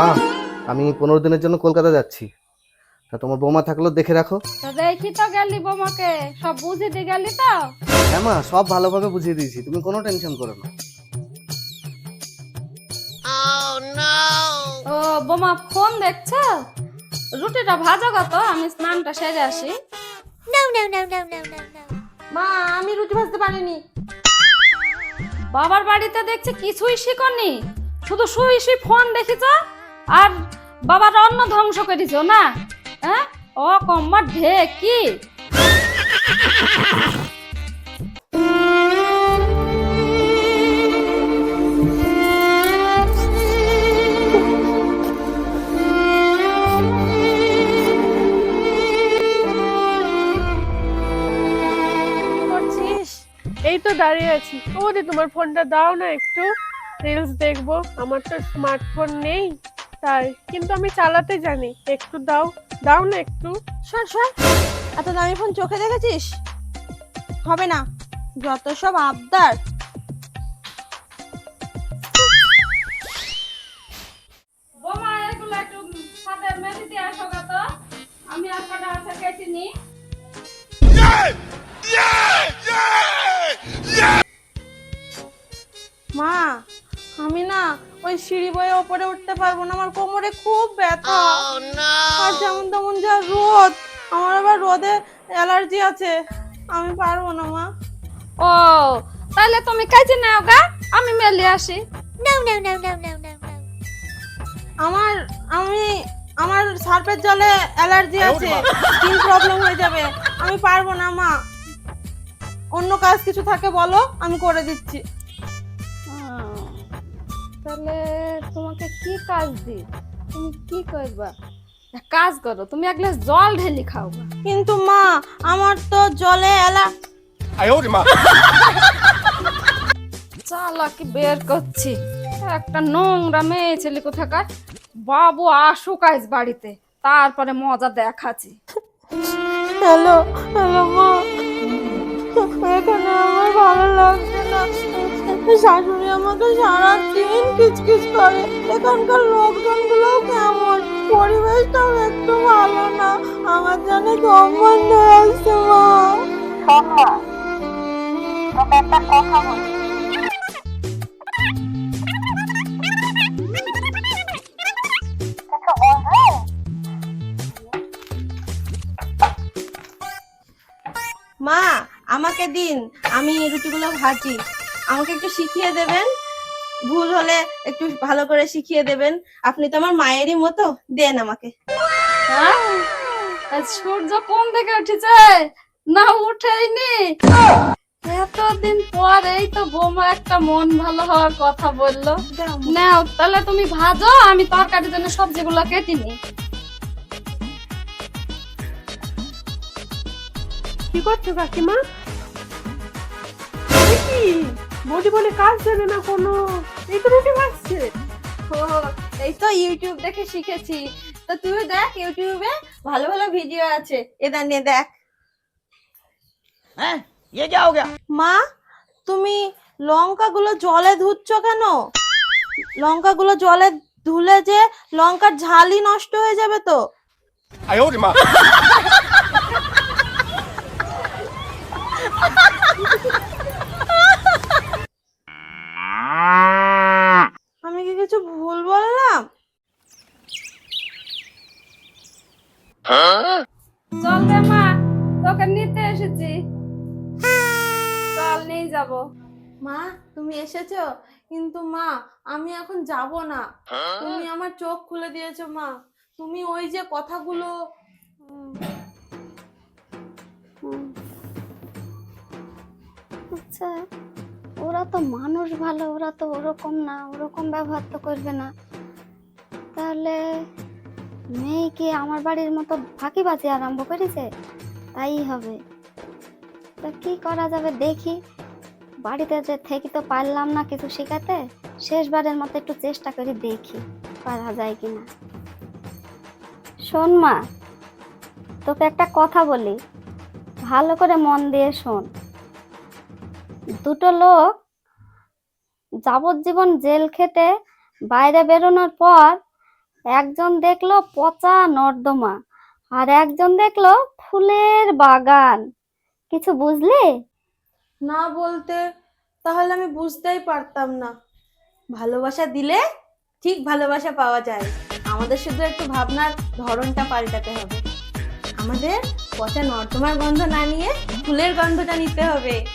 মা আমি পনেরো দিনের জন্য কলকাতা যাচ্ছি। তা তোমার বৌমা থাকলেও দেখে রাখো। তো দেখি তো গেলি বোমাকে। সব বুঝে দিয়ে গেলি তো? হ্যাঁ মা সব ভালোভাবে বুঝিয়ে দিয়েছি। তুমি কোনো টেনশন করো না। ও বোমা ফোন দেখছ? রুটিটা ভাজো কত আমি স্নানটা সেরে আসি। No, no, no, no, no, no, no. মা আমি রুটি ভাজতে পারিনি। বাবার বাড়িতে দেখছি কিছুই শিখনি। শুধু শুই শুই ফোন দেখিছ? আর বাবার অন্ন ধ্বংস করেছ না? হ্যাঁ? ও কম্মার ঢে কি এই তো দাঁড়িয়ে আছি। ও তোমার ফোনটা দাও না একটু। রিলস দেখব। আমার তো স্মার্টফোন নেই। তাই কিন্তু আমি চালাতে জানি। একটু দাও দাও না একটু। সর সর এত দামি ফোন চোখে দেখেছিস? হবে না যত সব আবদার। আমি নি মা আমি না ওই সিঁড়ি বয়ে ওপরে উঠতে পারব না আমার কোমরে খুব ব্যথা। আর যেমন তেমন যা রোদ আমার আবার রোদে অ্যালার্জি আছে আমি পারব না মা। ও তাহলে তুমি কাজে নাও গা আমি মেলে আসি। No, no, no, no, no, no, no. আমার আমি আমার সার্ফের জলে অ্যালার্জি আছে স্কিন প্রবলেম হয়ে যাবে আমি পারব না মা। অন্য কাজ কিছু থাকে বলো আমি করে দিচ্ছি। তাহলে তোমাকে কি কাজ দি তুমি কি করবা? এক কাজ করো তুমি এক গ্লাস জল ঢেলি খাও। কিন্তু মা আমার তো জলে অ্যালা চালাকি বের করছি। একটা নোংরা মেয়ে ছেলে কোথাকার? বাবু আসুক আজ বাড়িতে তারপরে মজা দেখাচ্ছি। হ্যালো হ্যালো মা। এখানে আমার ভালো লাগছে না। শাশুড়ি আমাকে সারাদিন কিচকিচ করে। এখানকার লোকজনগুলো কেমন? পরিবেশটাও একটু ভালো না। আমার জন্য সম্বন্ধ আসছে মা। মা আমাকে দিন। আমি রুটিগুলো ভাজি। আমাকে একটু শিখিয়ে দেবেন? ভুল হলে একটু ভালো করে শিখিয়ে দেবেন। আপনি তো আমার মায়েরই মতো দেন আমাকে। হ্যাঁ? সূর্য কোন দিকে উঠেছে? না উঠেইনি। এতদিন পর এই তো বোমা একটা মন ভালো হওয়ার কথা বলল। নাও তাহলে তুমি ভাজো আমি তরকারির জন্য সবজিগুলো কেটে নি কি করছ কাকিমা? কি? বৌদি বলে কাজ জানে না কোনো এই তো রুটি ভাজছে ও এই তো ইউটিউব দেখে শিখেছি তো তুই দেখ ইউটিউবে ভালো ভালো ভিডিও আছে এটা নিয়ে দেখ हैं ये क्या हो गया মা তুমি লঙ্কাগুলো জলে ধুচ্ছ কেন লঙ্কাগুলো জলে ধুলে যে লঙ্কার ঝালই নষ্ট হয়ে যাবে তো আমি চল মা, তোকে নিতে এসেছি। চল, নিয়ে যাব। মা, তুমি এসেছ? কিন্তু মা, আমি এখন যাব না। তুমি আমার চোখ খুলে দিয়েছ, মা। তুমি ওই যে কথাগুলো আচ্ছা ওরা তো মানুষ ভালো, ওরা তো ওরকম না, ওরকম ব্যবহার তো করবে না। তাহলে মেয়ে কি আমার বাড়ির মতো ফাঁকি ফাঁকিবাজি আরম্ভ করেছে? তাই হবে। তা কি করা যাবে দেখি। বাড়িতে যে থেকে তো পারলাম না কিছু শেখাতে, শেষবারের মতো একটু চেষ্টা করে দেখি পারা যায় কি না শোন মা, তোকে একটা কথা বলি। ভালো করে মন দিয়ে শোন। দুটো লোক যাবজ্জীবন জেল খেতে বাইরে বেরোনোর পর একজন দেখল পচা নর্দমা আর একজন দেখল ফুলের বাগান। কিছু বুঝলে? না বলতে তাহলে আমি বুঝতেই পারতাম না। ভালোবাসা দিলে ঠিক ভালোবাসা পাওয়া যায়। আমাদের শুধু একটু ভাবনার ধরনটা পাল্টাতে হবে। আমাদের পচা নর্দমার গন্ধ না নিয়ে ফুলের গন্ধটা নিতে হবে।